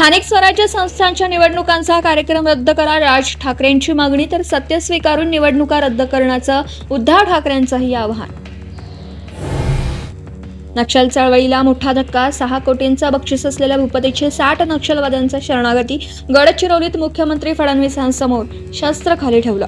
स्थानिक स्वराज्य संस्थांच्या निवडणुकांचा कार्यक्रम रद्द करा. राज ठाकरेंची मागणी तर सत्य स्वीकारून निवडणुका रद्द करण्याचं उद्धव ठाकरेंचंही आवाहन. नक्षल चळवळीला मोठा धक्का सहा कोटींचा बक्षीस असलेल्या भूपतीचे साठ नक्षलवाद्यांचा शरणागती गडचिरोलीत मुख्यमंत्री फडणवीसांसमोर शस्त्र खाली ठेवलं.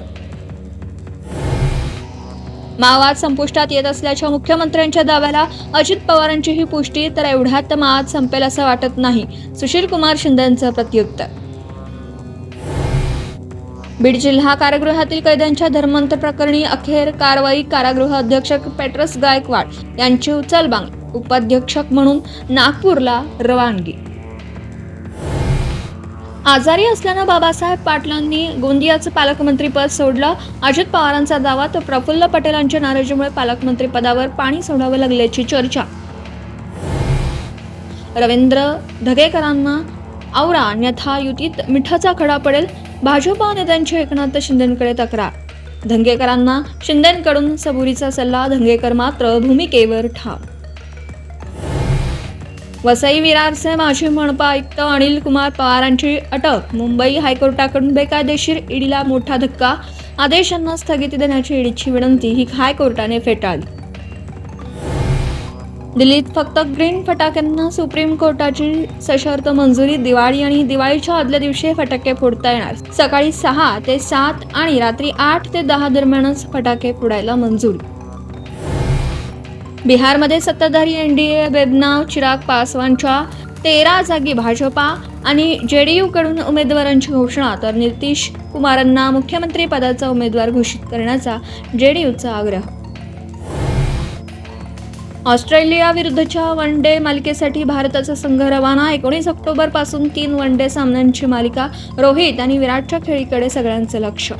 माओवाद संपुष्टात येत असल्याच्या मुख्यमंत्र्यांच्या दाव्याला अजित पवारांची ही पुष्टी तर एवढ्यात माओवाद संपेल असं वाटत नाही सुशील कुमार शिंदेचं प्रत्युत्तर. बीड जिल्हा कारागृहातील कैद्यांच्या धर्मांतर प्रकरणी अखेर कारवाई कारागृह अध्यक्ष पेट्रस गायकवाड यांची उचलबांग उपाध्यक्षक म्हणून नागपूरला रवानगी. आजारी असल्यानं बाबासाहेब पाटलांनी गोंदियाचं पालकमंत्रीपद सोडलं. अजित पवारांचा दावा तर प्रफुल्ल पटेलांच्या नाराजीमुळे पालकमंत्रीपदावर पाणी सोडावं लागल्याची चर्चा. रवींद्र धगेकरांना आवरा अन्यथा युतीत मिठाचा खडा पडेल. भाजपा नेत्यांची एकनाथ शिंदेकडे तक्रार. धंगेकरांना शिंदेकडून सबुरीचा सल्ला धंगेकर मात्र भूमिकेवर ठाम. वसई विरारचे माजी मनपा आयुक्त अनिल कुमार पवारांची अटक. मुंबई हायकोर्टाकडून बेकायदेशीर ईडीला मोठा धक्का. आदेशांना स्थगिती देण्याची ईडीची विनंती ही हायकोर्टाने फेटाळली. दिल्लीत फक्त ग्रीन फटाक्यांना सुप्रीम कोर्टाची सशर्त मंजुरी दिवाळी आणि दिवाळीच्या आदल्या दिवशी फटाके फोडता येणार. सकाळी सहा ते सात आणि रात्री आठ ते दहा दरम्यानच फटाके फोडायला मंजुरी. बिहारमध्ये सत्ताधारी एनडीए बेबनाव चिराग पासवानच्या तेरा जागी भाजपा आणि जेडीयूकडून उमेदवारांची घोषणा तर नितीश कुमारांना मुख्यमंत्री पदाचा उमेदवार घोषित करण्याचा जेडीयूचा आग्रह. ऑस्ट्रेलिया विरुद्धच्या वन डे मालिकेसाठी भारताचा संघ रवाना. एकोणीस ऑक्टोबरपासून तीन वन डे सामन्यांची मालिका रोहित आणि विराटच्या खेळीकडे सगळ्यांचं लक्ष.